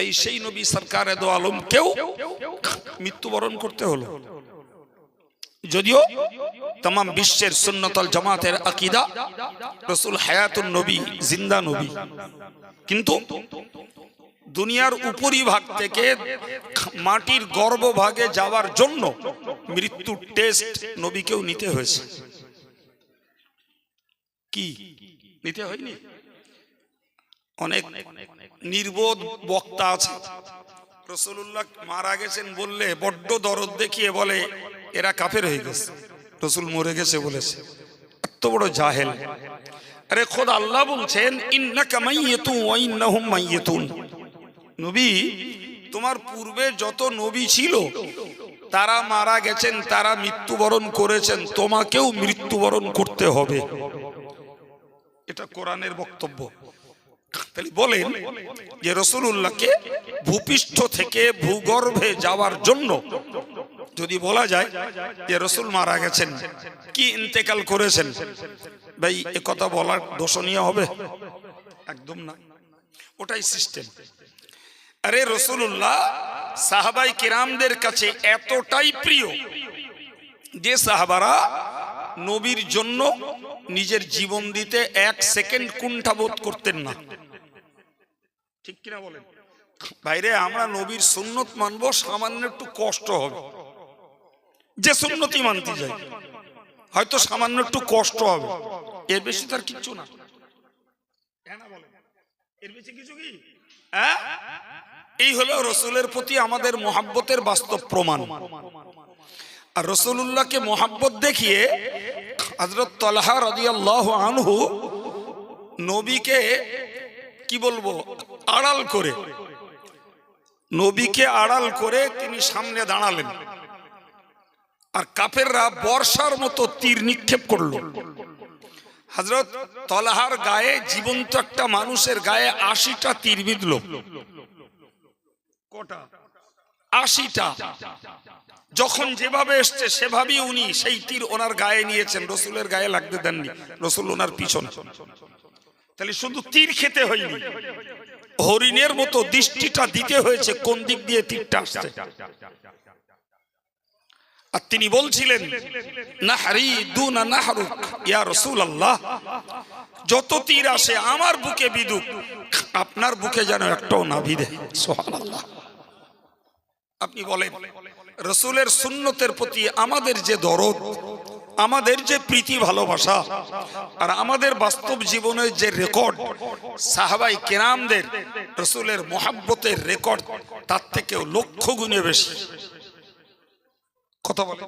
এই সেই নবী সরকার এদো আলম, কেউ মৃত্যুবরণ করতে হলো। যদিও তাম বিশ্বের সুন্নতল জামাতের আকিদা রসুল হায়াতুন নবী, জিন্দা নবী। কিন্তু দুনিয়ার উপরিভাগ থেকে মাটির গর্ভভাগে যাওয়ার জন্য মৃত্যুর টেস্ট নবীকেও নিতে হয়েছে। কি? নিতে হয়নি? অনেক নির্বোধ বক্তা আছে। রসুল্লাহ মারা গেছেন বললে বড্ড দরদ দেখিয়ে বলে, এরা কাফের হয়ে গেছে। রসুল মরে গেছে বলেছে। এত বড় জাহেল। আরে খোদ আল্লাহ বলছেন নবী, তোমার পূর্বে যত নবী ছিল, তারা মারা গেছেন, তারা মৃত্যুবরণ করেছেন, তোমাকেও মৃত্যুবরণ করতে হবে। এটা কোরআনের বক্তব্য। তাহলে বলেন যে রসুল্লাহকে ভূপৃষ্ঠ থেকে ভূগর্ভে যাওয়ার জন্য যদি বলা যায় যে রসুল মারা গেছেন, কি ইন্তেকাল করেছেন? ভাই, এ কথা বলার দোষণীয় হবে? একদম না। ওটাই সিস্টেম আরে রসুল্লাহ সাহাবাই কিরামদের কাছে এতটাই প্রিয় যে সাহাবারা নবীর জন্য নিজের জীবন দিতে এক সেকেন্ড কুণ্ঠাবোধ করতেন না। ঠিক কিনা বলেন? বাইরে আমরা নবীর সুন্নত মানবো সামান্য একটু কষ্ট হবে। যে সুন্নতি মানতে যাই হয়তো সামান্য একটু কষ্ট হবে। এর বেশি তার কিচ্ছু না। হ্যাঁ না বলেন? এর বেশি কিছু কি? হ্যাঁ? এই হলো রসুলের প্রতি আমাদের মোহাব্বতের বাস্তব প্রমাণ। আর রসুল্লাহকে মোহাব্বত দেখিয়ে হজরত তলহা রদিয়াল্লাহ আনহু নবীকে কি বলব? আড়াল করে। নবীকে আড়াল করে তিনি সামনে দাঁড়ালেন। আর কাফেররা বর্ষার মতো তীর নিক্ষেপ করল। হজরত তলহার গায়ে জীবন্ত একটা মানুষের গায়ে আশিটা তীর বিঁধল। কটা? আশিটা। যখন যেভাবে এসছে সেভাবেই উনি সেই তীর ওনার গায়ে নিয়েছেন। রসুলের গায়ে লাগতে দেননি। রসুল ওনার পিছনে। তাহলে শুধু তীর খেতে হয়নি। হরিণের মতো দৃষ্টিটা দিতে হয়েছে, কোন দিক দিয়ে তীরটা আসছে? আর তিনি বলছিলেন, নাহারি দুনা নাহরুক, ইয়া রাসূলুল্লাহ, যত তীর আসে আমার বুকে বিদুক আপনার বুকে যেন একটাও না বিধে। সুবহানাল্লাহ। আপনি বলেন, রসুলের সুন্নতের প্রতি আমাদের যে দরদ আমাদের যে প্রীতি ভালোবাসা আর আমাদের বাস্তব জীবনের যে রেকর্ড সাহাবাই কেরামদের, রসুলের মোহাব্বতের রেকর্ড তার থেকেও লক্ষ গুণে বেশি। কথা বলে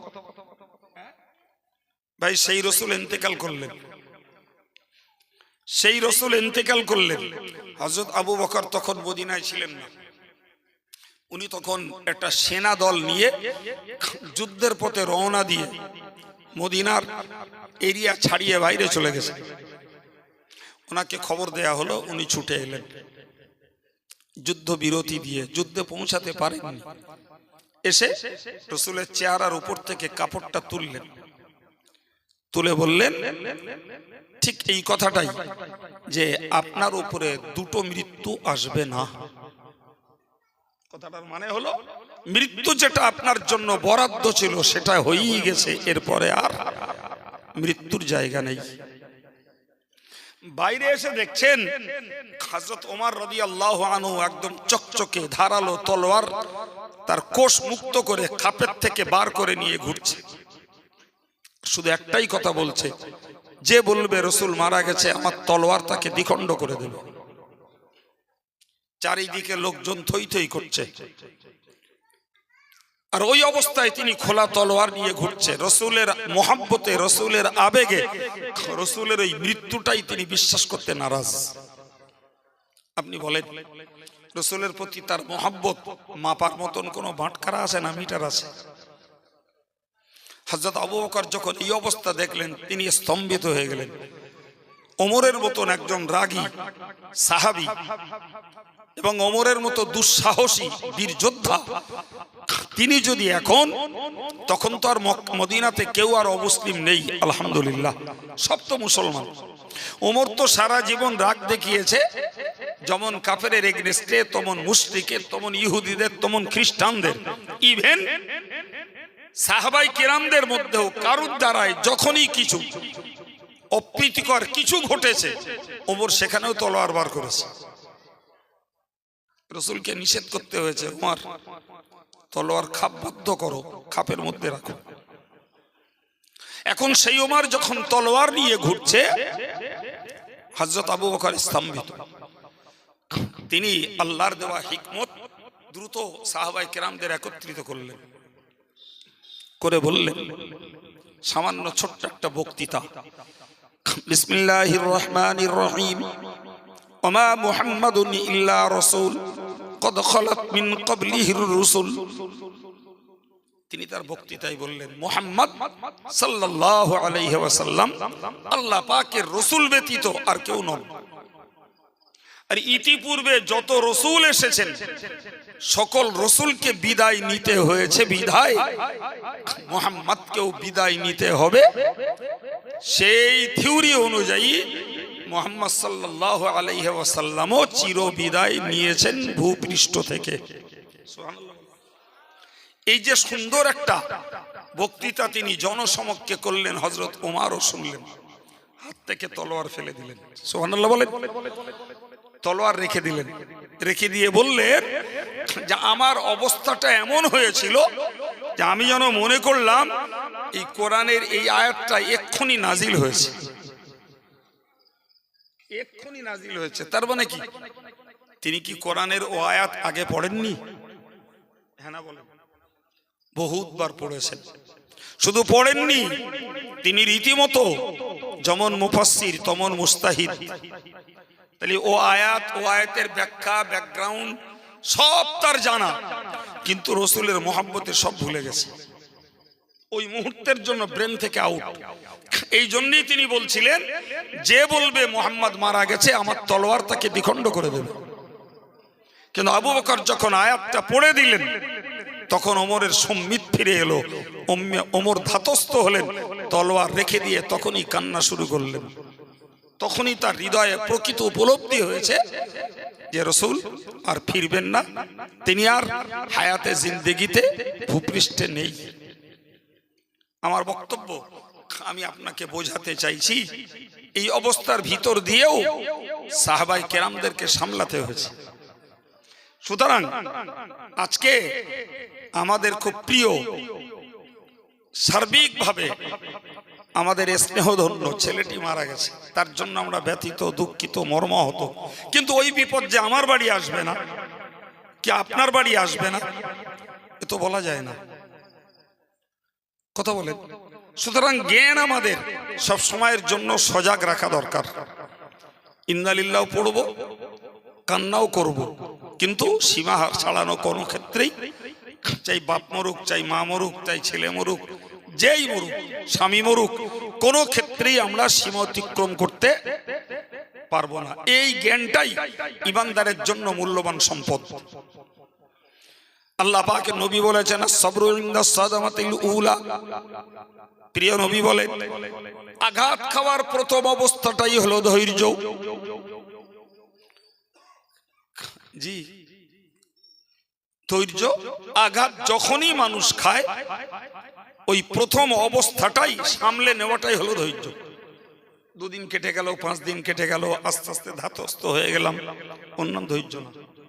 ভাই, সেই রসুল ইন্তেকাল করলেন। সেই রসুল ইন্তেকাল করলেন। হজরত আবু বকর তখন মদিনায় ছিলেন না। উনি তখন একটা সেনা দল নিয়ে যুদ্ধের পথে রওনা দিয়ে মদিনার এরিয়া ছাড়িয়ে বাইরে চলে গেছে। ওনাকে খবর দেয়া হলো, উনি ছুটে এলেন। যুদ্ধ বিরতি দিয়ে, যুদ্ধে পৌঁছাতে পারেননি। এসে রসুলের চেহারার উপর থেকে কাপড়টা তুললেন। তুলে বললেন, ঠিক এই কথাটাই যে আপনার উপরে দুটো মৃত্যু আসবে না। কথাটার মানে হলো, মৃত্যু যেটা আপনার জন্য বরাদ্দ ছিল, সেটা হয়েই গেছে, এরপরে আর মৃত্যুর জায়গা নেই। বাইরে এসে দেখছেন হাজরত ওমর রবি আল্লাহ আনু একদম চকচকে ধারালো তলোয়ার, তার কোষ মুক্ত করে খাপের থেকে বার করে নিয়ে ঘুরছে। শুধু একটাই কথা বলছে, যে বলবে রসুল মারা গেছে, আমার তলোয়ার তাকে দ্বিখণ্ড করে দেবে। চারিদিকে লোকজন থই থই করছে। আর ওই অবস্থায় তিনি খোলা তলোয়ার নিয়ে ঘুরছে রসুলের মোহাব্বতে, রসুলের আবেগে, রসুলের ওই মৃত্যুটাই তিনি বিশ্বাস করতে নারাজ। আপনি বলেন, রসুলের প্রতি তার মোহাব্বত মাপার মতন কোনো বাটখারা আছে না মিটার আছে? হজরত আবু বকর যখন এই অবস্থা দেখলেন, তিনি স্তম্ভিত হয়ে গেলেন। ওমরের মতন একজন রাগী সাহাবি এবং অমরের মতো দুঃসাহসী বীর যোদ্ধা, তিনি যদি এখন, তখন তো আর মদিনাতে কেউ আর অমুসলিম নেই, আলহামদুলিল্লাহ। সব তো মুসলমান। ওমর তো সারা জীবন রাগ দেখিয়েছে, যেমন কাফেরের এগনেস্টে, তমন মুশরিকের, তমন ইহুদিদের, তমন খ্রিস্টানদের। ইভেন সাহাবাই কেরামদের মধ্যেও কারুর দ্বারায় যখনই কিছু অপ্রীতিকর কিছু ঘটেছে, ওমর সেখানেও তলোয়ার বার করেছে। রসুলকে নিষেধ করতে হয়েছে, উমার, তলোয়ার খাপ খাপবদ্ধ করো, খাপের মধ্যে রাখো। এখন সেই ওমার যখন তলোয়ার নিয়ে ঘুরছে হজরত আবু বকর স্তম্ভিত। তিনি আল্লাহর দেওয়া হিকমত দ্রুত সাহাবাই কেরামদের একত্রিত করলেন। করে বললেন, সামান্য ছোট্ট একটা বক্তৃতা। বিসমিল্লাহির রহমানির রহিম। ওমা মুহাম্মাদুন ইল্লা রাসূল। রুসুল। তিনি তার বক্তৃতায় বললেন, মোহাম্মদ আলাইহি আল্লাহ পাকের রসুল ব্যতীত আর কেউ নন। আর ইতিপূর্বে যত রসুল এসেছেন, সকল রসুলকে বিদায় নিতে হয়েছে বিদায়। মোহাম্মদকেও বিদায় নিতে হবে। সেই থিওরি অনুযায়ী মোহাম্মদ সাল্লাহ ওয়াসাল্লামও চির বিদায় নিয়েছেন ভূপৃষ্ঠ থেকে। এই যে সুন্দর একটা বক্তৃতা তিনি জনসমক্ষে করলেন হজরত ওমারও শুনলেন। হাত থেকে তলোয়ার ফেলে দিলেন। সোহানাল্লাহ বলেন। তলোয়ার রেখে দিলেন। রেখে দিয়ে বললেন যে, আমার অবস্থাটা এমন হয়েছিল যে আমি যেন মনে করলাম এই কোরআনের এই আয়াতটা এক্ষুনি নাজিল হয়েছে। এক্ষুনি নাজিল হয়েছে। তার মানে কি? তিনি কি কোরআনের ও আয়াত আগে পড়েননি? হ্যাঁ না বহুতবার পড়েছেন। শুধু পড়েননি, তিনি রীতিমতো যেমন মুফাসসির, তমন মুস্তাহিদ। তাহলে ও আয়াত, ও আয়াতের ব্যাখ্যা, ব্যাকগ্রাউন্ড সব তার জানা। কিন্তু রসুলের মোহাব্বতের সব ভুলে গেছে। ওই মুহূর্তের জন্য ব্রেন থেকে আউট। এই জন্যই তিনি বলছিলেন, যে বলবে মোহাম্মদ মারা গেছে, আমার তলোয়ার তাকে দ্বিখণ্ড করে দেবে। কিন্তু আবু বকর যখন আয়াতটা পড়ে দিলেন, তখন ওমরের সম্মিত ফিরে এলো। ওমর ধাতস্থ হলেন, তলোয়ার রেখে দিয়ে তখনই কান্না শুরু করলেন। তখনই তার হৃদয়ে প্রকৃত উপলব্ধি হয়েছে যে রসুল আর ফিরবেন না। তিনি আর হায়াতে জিন্দেগিতে ভূপৃষ্ঠে নেই। আমার বক্তব্য। আমি আপনাকে বোঝাতে চাইছি, এই অবস্থার ভিতর দিয়েও সাহাবাই কেরামদেরকে সামলাতে হয়েছে। সুতরাং আজকে আমাদের খুব প্রিয়, সার্বিকভাবে আমাদের স্নেহধন্য ছেলেটি মারা গেছে। তার জন্য আমরা ব্যথিত, দুঃখিত, মর্মাহত। কিন্তু ওই বিপদ যে আমার বাড়ি আসবে না, কি আপনার বাড়ি আসবে না, এ তো বলা যায় না। কথা বলেন। সুতরাং জ্ঞান আমাদের সব সময়ের জন্য সজাগ রাখা দরকার। ইন্দালিল্লাও পড়ব, কান্নাও করব, কিন্তু সীমা ছাড়ানো কোনো ক্ষেত্রেই চাই বাপ মরুক, চাই মা মরুক, চাই ছেলে মরুক, যেই মরুক, স্বামী মরুক, কোনো ক্ষেত্রেই আমরা সীমা অতিক্রম করতে পারব না। এই জ্ঞানটাই ইমানদারের জন্য মূল্যবান সম্পদ। আল্লাহ পাকে নবী বলেছেন উলা। প্রিয় নবী বলেন আঘাত খাওয়ার প্রথম অবস্থাটাই হলো ধৈর্য। জি, ধৈর্য, আঘাত যখনই মানুষ খায়, ওই প্রথম অবস্থাটাই সামলে নেওয়াটাই হলো ধৈর্য। দুদিন কেটে গেল, পাঁচ দিন কেটে গেল, আস্তে আস্তে ধাতস্থ হয়ে গেলাম। অন্য ধৈর্য না।